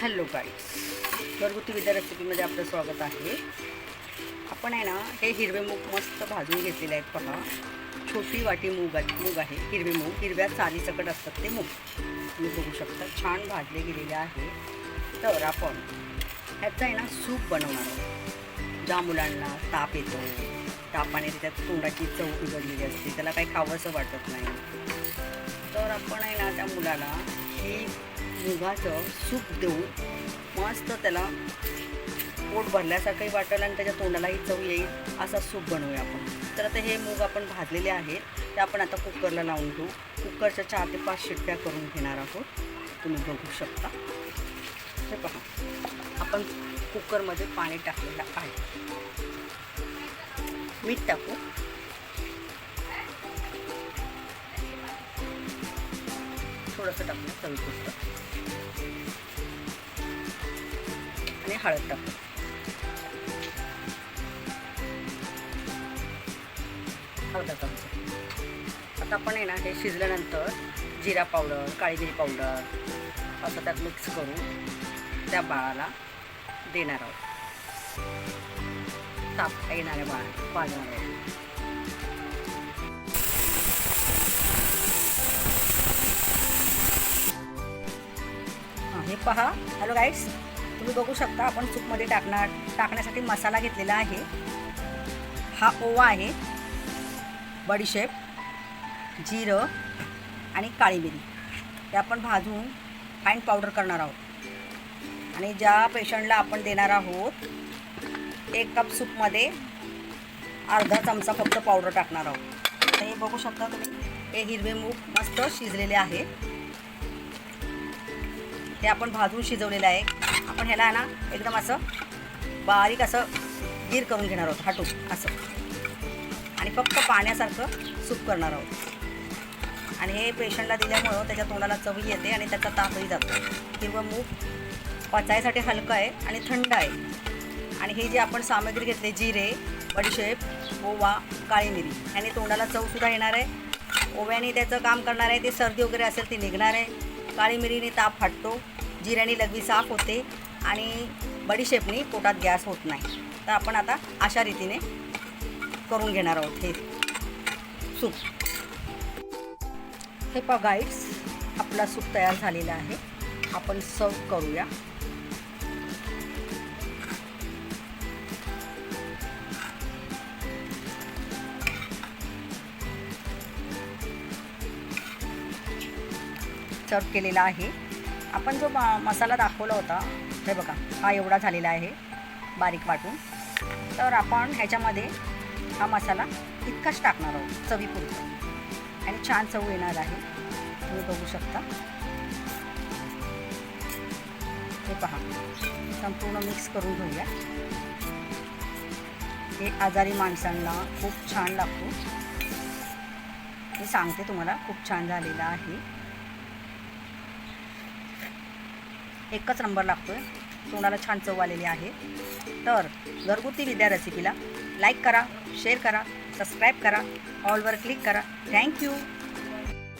Hello गाईस घरगुती विद्या रेसिपीमध्ये आपलं स्वागत आहे. आपण आहे ना हे हिरवे मूग मस्त भाजून घेतलेले आहेत पहा. छोटी वाटी मूग आहे मूग आहे हिरवे मूग. हिरव्या चालीसकट असतात ते मूग. तुम्ही बघू शकता छान भाजले गेलेले आहे. तर आपण ह्याचं आहे ना सूप बनवणार आहोत. ज्या मुलांना ताप येतो तापाने त्याच्यात तोंडाची चव बिघडलेली असते त्याला काही खावंसं वाटत नाही. तर आपण आहे ना त्या मुलाला ही मुगाचं सूप देऊन मस्त त्याला पोट भरल्यासारखंही वाटेल आणि त्याच्या तोंडालाही चव येईल असा सूप बनवूया आपण. तर आता हे मूग आपण भाजलेले आहेत ते आपण आता कुकरला लावून घेऊ. कुकरच्या चार ते पाच शिट्ट्या करून घेणार आहोत. तुम्ही बघू शकता. हे पहा आपण कुकरमध्ये पाणी टाकलेलं आहे. मीठ टाकू. थोडंसं टाकू चवीपुरतं आणि हळद टाकू अर्धा चमचा आता आपण आहे ना हे शिजल्यानंतर जिरा पावडर काळी मिरी पावडर असं त्यात मिक्स करून त्या बाळाला देणार आहोत. ताप येणाऱ्या बाळा पाजणाऱ्या आहे हे पहा. हॅलो गाईड्स तुम्ही बघू शकता आपण सूपमध्ये टाकणार टाकण्यासाठी मसाला घेतलेला आहे. हा ओवा आहे. बडीशेप जिरं आणि काळी मिरी. ते आपण भाजून फाईन पावडर करणार आहोत. आणि ज्या पेशंटला आपण देणार आहोत एक कप सूपमध्ये अर्धा चमचा फक्त पावडर टाकणार आहोत. तर हे बघू शकता तुम्ही हे हिरवे मूग मस्त शिजलेले आहे हे आपण भाजून शिजवलेलं आहे. आपण ह्याला ना एकदम असं बारीक असं गीर करून घेणार आहोत हाटून असं. आणि फक्त पाण्यासारखं सूप करणार आहोत. आणि हे पेशंटला दिल्यामुळं त्याच्या तोंडाला चवी येते आणि त्याचा तापही जातो. किंवा मूग पचायसाठी हलकं आहे आणि थंड आहे. आणि हे जे आपण सामग्री घेतले जिरे बडीशेप ओवा काळी मिरी ह्याने तोंडाला चवसुद्धा येणार आहे. ओव्याने त्याचं काम करणार आहे ते सर्दी वगैरे असेल ती निघणार आहे. काळी मिरीने ताप हटतो जिऱ्याने लघवी साफ होते आणि बडीशेपनी पोटात गॅस होत नाही. तर आपण आता अशा रीतीने करून घेणार आहोत हे सूप. हे पगाईट्स आपला सूप तयार झालेला आहे. आपण सर्व करूया. सर्व केलेला आहे. आपण जो मसाला दाखवला होता हे बघा हा एवढा झालेला आहे बारीक वाटून. तर आपण ह्याच्यामध्ये हा मसाला इतकाच टाकणार आहोत चवीपुरतं. आणि छान चव येणार आहे. तुम्ही बघू शकता. हे पहा संपूर्ण मिक्स करून घेऊया. हे आजारी माणसांना खूप छान लागतो. मी सांगते तुम्हाला खूप छान झालेला आहे. एकच नंबर लागतो आहे तोंडाला छान चव आलेली आहे. तर घरगुती विद्या रेसिपीला लाईक करा शेअर करा सबस्क्राईब करा ऑलवर क्लिक करा. थँक्यू